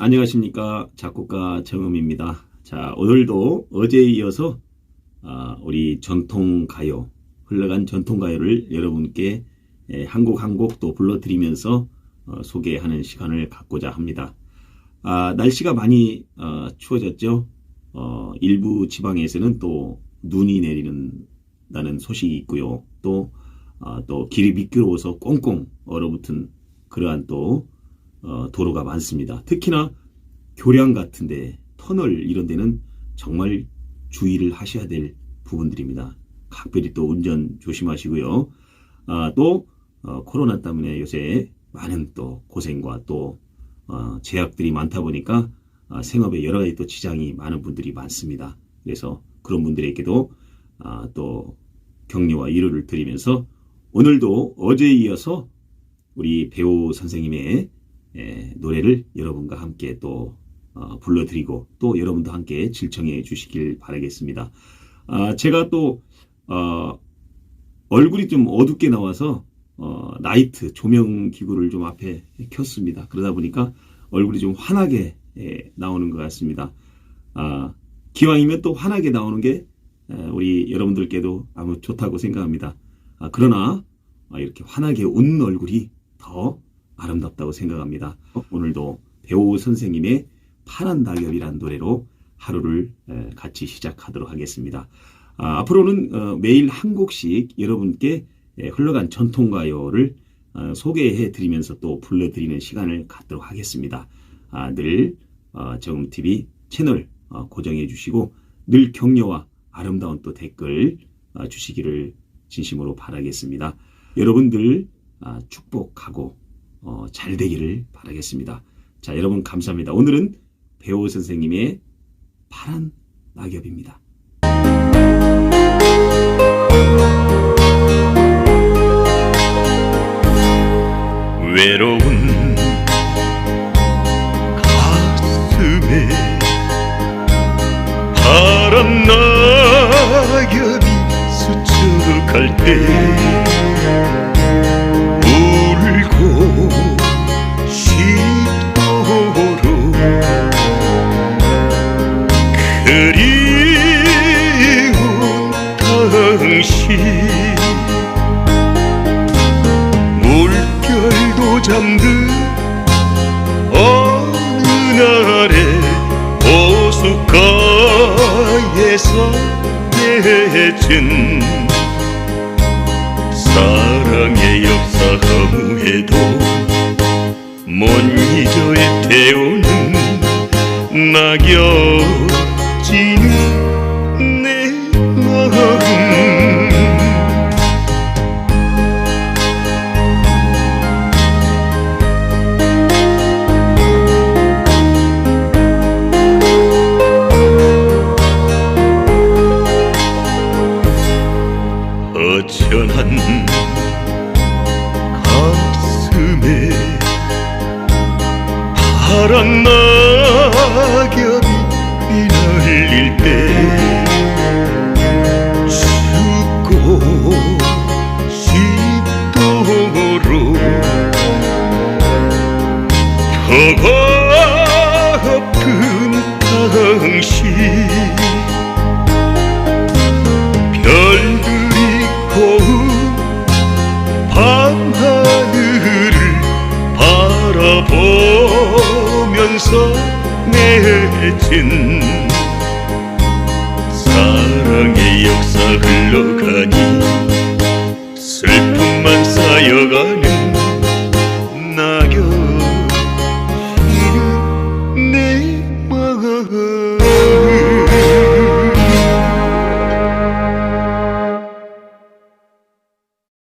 안녕하십니까 작곡가 정음입니다. 자 오늘도 어제에 이어서 아, 우리 전통 가요 흘러간 전통 가요를 여러분께 한 곡 한 곡 또 불러드리면서 어, 소개하는 시간을 갖고자 합니다. 아, 날씨가 많이 어, 추워졌죠. 어, 일부 지방에서는 또 눈이 내리는 소식이 있고요. 또, 아, 또 길이 미끄러워서 꽁꽁 얼어붙은 그러한 또 어, 도로가 많습니다. 특히나 교량 같은데 터널 이런 데는 정말 주의를 하셔야 될 부분들입니다. 각별히 또 운전 조심하시고요. 아, 또 어, 코로나 때문에 요새 많은 또 고생과 또 어, 제약들이 많다 보니까 아, 생업에 여러 가지 또 지장이 많은 분들이 많습니다. 그래서 그런 분들에게도 아, 또 격려와 위로를 드리면서 오늘도 어제에 이어서 우리 배우 선생님의 예, 노래를 여러분과 함께 또 어, 불러드리고 또 여러분도 함께 질청해 주시길 바라겠습니다. 아, 제가 또 어, 얼굴이 좀 어둡게 나와서 어, 나이트 조명 기구를 좀 앞에 켰습니다. 그러다 보니까 얼굴이 좀 환하게 예, 나오는 것 같습니다. 아, 기왕이면 또 환하게 나오는 게 에, 우리 여러분들께도 아무 좋다고 생각합니다. 아, 그러나 아, 이렇게 환하게 웃는 얼굴이 더 아름답다고 생각합니다. 오늘도 배우 선생님의 파란 낙엽이란 노래로 하루를 에, 같이 시작하도록 하겠습니다. 아, 앞으로는 어, 매일 한 곡씩 여러분께 예, 흘러간 전통가요를 어, 소개해 드리면서 또 불러드리는 시간을 갖도록 하겠습니다. 아, 늘 어, 정음TV 채널 어, 고정해 주시고 늘 격려와 아름다운 또 댓글 어, 주시기를 진심으로 바라겠습니다. 여러분들 아, 축복하고 어, 잘 되기를 바라겠습니다. 자, 여러분 감사합니다. 오늘은 배우 선생님의 파란 낙엽입니다. 외로운 가슴에 파란 낙엽이 스쳐갈 때 당신. 물결도 잠든 어느 날에 호숫가에서 맺은 사랑의 역사 허무해도 못 잊을 태우는 낙엽 지는 파란 낙엽이 휘날릴 때 춥고 싶도록 더가픈 당신 바라보면서 맺은 사랑의 역사 흘러가니 슬픔만 쌓여가네